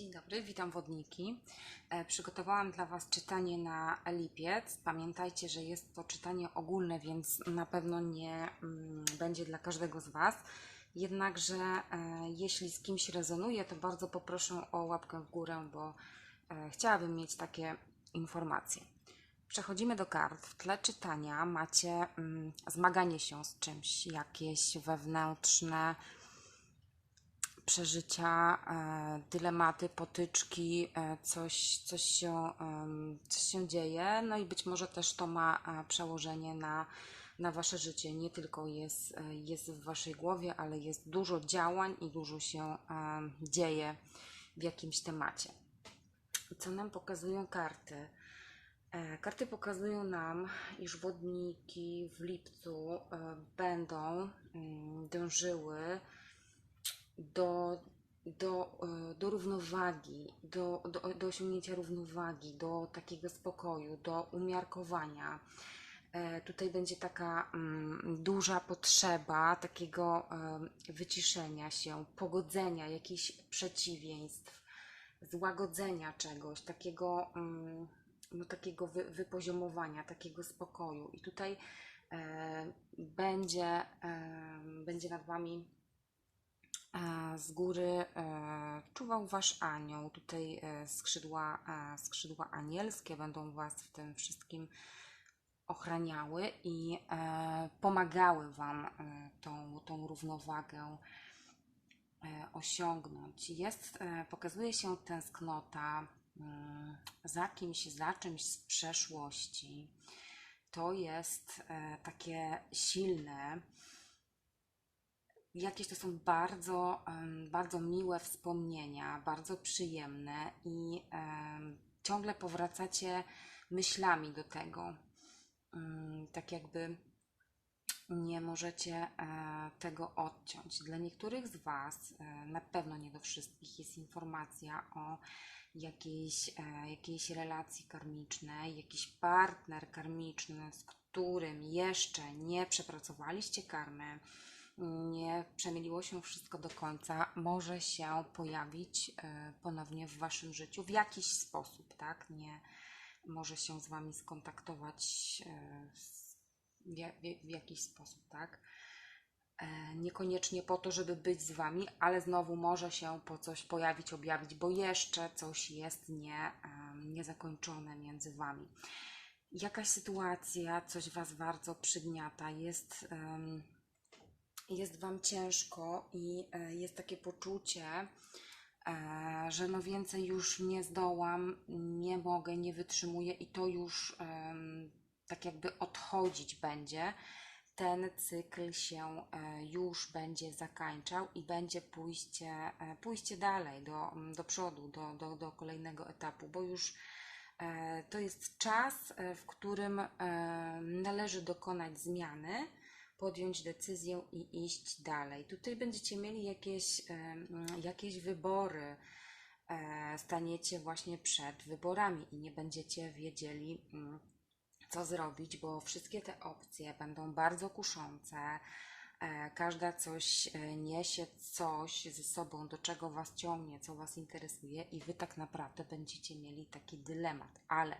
Dzień dobry, witam wodniki. E, Przygotowałam dla Was czytanie na lipiec. Pamiętajcie, że jest to czytanie ogólne, więc na pewno nie mm, będzie dla każdego z Was. Jednakże, e, jeśli z kimś rezonuje, to bardzo poproszę o łapkę w górę, bo e, chciałabym mieć takie informacje. Przechodzimy do kart. W tle czytania macie mm, zmaganie się z czymś, jakieś wewnętrzne przeżycia, e, dylematy, potyczki, e, coś, coś, się, coś się dzieje, no i być może też to ma e, przełożenie na, na Wasze życie. Nie tylko jest, jest w Waszej głowie, ale jest dużo działań i dużo się dzieje w jakimś temacie. Co nam pokazują karty? Karty pokazują nam, iż wodniki w lipcu będą mm, dążyły do, do, e, do równowagi, do, do, do osiągnięcia równowagi, do takiego spokoju, do umiarkowania. E, Tutaj będzie taka mm, duża potrzeba takiego e, wyciszenia się, pogodzenia jakichś przeciwieństw, złagodzenia czegoś, takiego, mm, no, takiego wy, wypoziomowania, takiego spokoju. I tutaj będzie, będzie nad Wami z góry e, czuwał Wasz anioł. Tutaj e, skrzydła, e, skrzydła anielskie będą Was w tym wszystkim ochraniały i pomagały Wam tą, tą równowagę osiągnąć. Jest, pokazuje się tęsknota mm, za kimś, za czymś z przeszłości. To jest takie silne, jakieś to są bardzo, bardzo miłe wspomnienia, bardzo przyjemne i ciągle powracacie myślami do tego. Mm, Tak jakby nie możecie e, tego odciąć. Dla niektórych z Was, e, na pewno nie do wszystkich, jest informacja o jakiejś, e, jakiejś relacji karmicznej, jakiś partner karmiczny, z którym jeszcze nie przepracowaliście karmy, nie przemieliło się wszystko do końca, może się pojawić e, ponownie w Waszym życiu w jakiś sposób, tak? Nie może się z Wami skontaktować e, w, ja- w, w jakiś sposób, tak? E, Niekoniecznie po to, żeby być z Wami, ale znowu może się po coś pojawić, objawić, bo jeszcze coś jest nie, niezakończone między Wami. Jakaś sytuacja, coś Was bardzo przygniata, jest, jest Wam ciężko i e, jest takie poczucie, e, że no więcej już nie zdołam, nie mogę, nie wytrzymuję i to już tak jakby odchodzić będzie. Ten cykl się e, już będzie zakańczał i będzie pójście, pójście dalej, do, do przodu, do, do, do kolejnego etapu, bo już to jest czas, w którym należy dokonać zmiany, podjąć decyzję i iść dalej. Tutaj będziecie mieli jakieś, e, mm, jakieś wybory, e, staniecie właśnie przed wyborami i nie będziecie wiedzieli, mm, co zrobić, bo wszystkie te opcje będą bardzo kuszące. E, Każda coś niesie coś ze sobą, do czego Was ciągnie, co Was interesuje, i Wy tak naprawdę będziecie mieli taki dylemat, ale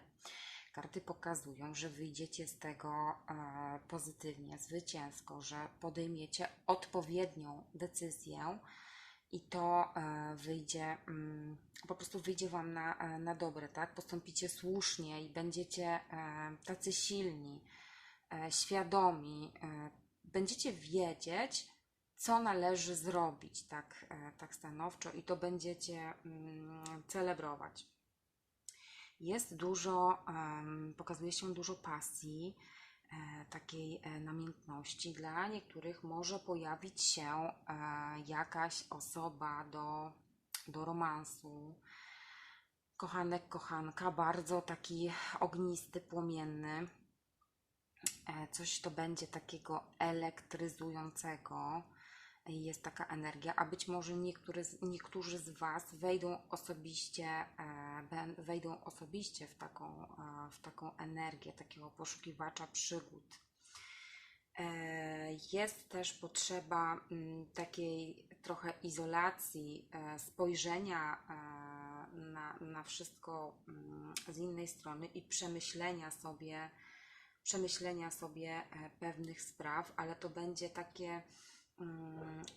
karty pokazują, że wyjdziecie z tego e, pozytywnie, zwycięsko, że podejmiecie odpowiednią decyzję i to e, wyjdzie, mm, po prostu wyjdzie Wam na, e, na dobre, tak? Postąpicie słusznie i będziecie tacy silni, świadomi, będziecie wiedzieć, co należy zrobić, tak, tak stanowczo, i to będziecie mm, celebrować. Jest dużo, pokazuje się dużo pasji, e, takiej e, namiętności. Dla niektórych może pojawić się e, jakaś osoba do, do romansu. Kochanek, kochanka, bardzo taki ognisty, płomienny. Coś to będzie takiego elektryzującego. Jest taka energia, a być może niektóry, z- niektórzy z Was wejdą osobiście, e, wejdą osobiście w taką, e, w taką energię takiego poszukiwacza przygód. E, Jest też potrzeba mm, takiej trochę izolacji, spojrzenia na, na wszystko mm, z innej strony i przemyślenia sobie, przemyślenia sobie pewnych spraw, ale to będzie takie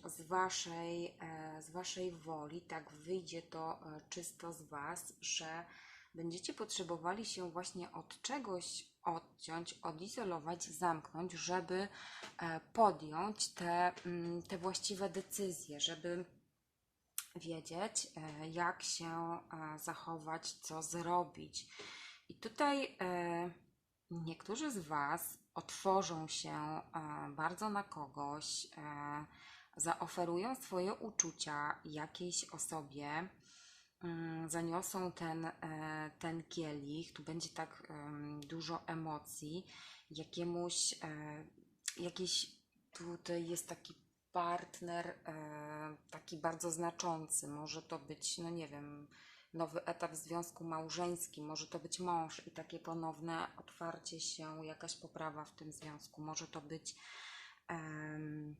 z waszej, e, z waszej woli, tak wyjdzie to e, czysto z was, że będziecie potrzebowali się właśnie od czegoś odciąć, odizolować, zamknąć, żeby e, podjąć te, mm, te właściwe decyzje, żeby wiedzieć, jak się zachować, co zrobić. I tutaj niektórzy z Was otworzą się e, bardzo na kogoś, e, zaoferują swoje uczucia jakiejś osobie, mm, zaniosą ten, e, ten kielich, tu będzie tak dużo emocji, jakiemuś, jakiś, tutaj jest taki partner, taki bardzo znaczący, może to być, no nie wiem, nowy etap w związku małżeńskim, może to być mąż i takie ponowne otwarcie się, jakaś poprawa w tym związku, może to być em,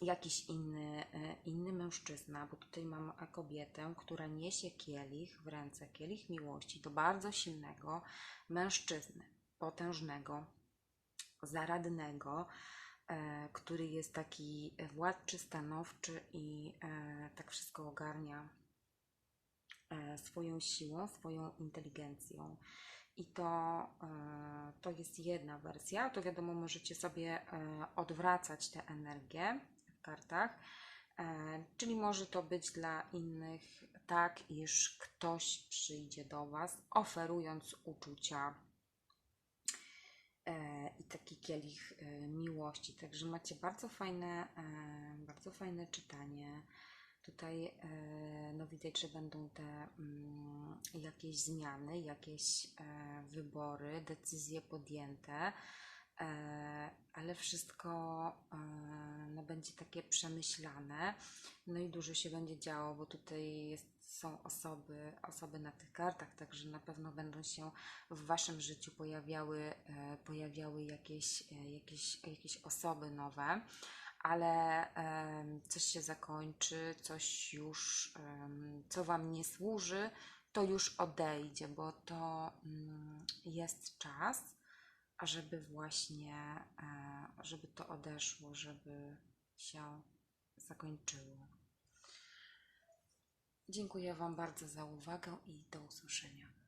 jakiś inny, e, inny mężczyzna, bo tutaj mam e, kobietę, która niesie kielich w ręce, kielich miłości do bardzo silnego mężczyzny, potężnego, zaradnego, e, który jest taki władczy, stanowczy i tak wszystko ogarnia swoją siłą, swoją inteligencją. I to, e, to jest jedna wersja. To wiadomo, możecie sobie e, odwracać tę energię w kartach. E, Czyli może to być dla innych tak, iż ktoś przyjdzie do Was, oferując uczucia e, i taki kielich e, miłości. Także macie bardzo fajne, e, bardzo fajne czytanie. Tutaj e, no widać, że będą te mm, jakieś zmiany, jakieś e, wybory, decyzje podjęte, e, ale wszystko no, będzie takie przemyślane. No i dużo się będzie działo, bo tutaj jest, są osoby, osoby na tych kartach, także na pewno będą się w Waszym życiu pojawiały, pojawiały jakieś, jakieś, jakieś osoby nowe ale coś się zakończy, coś już, co Wam nie służy, to już odejdzie, bo to mm, jest czas, ażeby właśnie, e, żeby to odeszło, żeby się zakończyło. Dziękuję Wam bardzo za uwagę i do usłyszenia.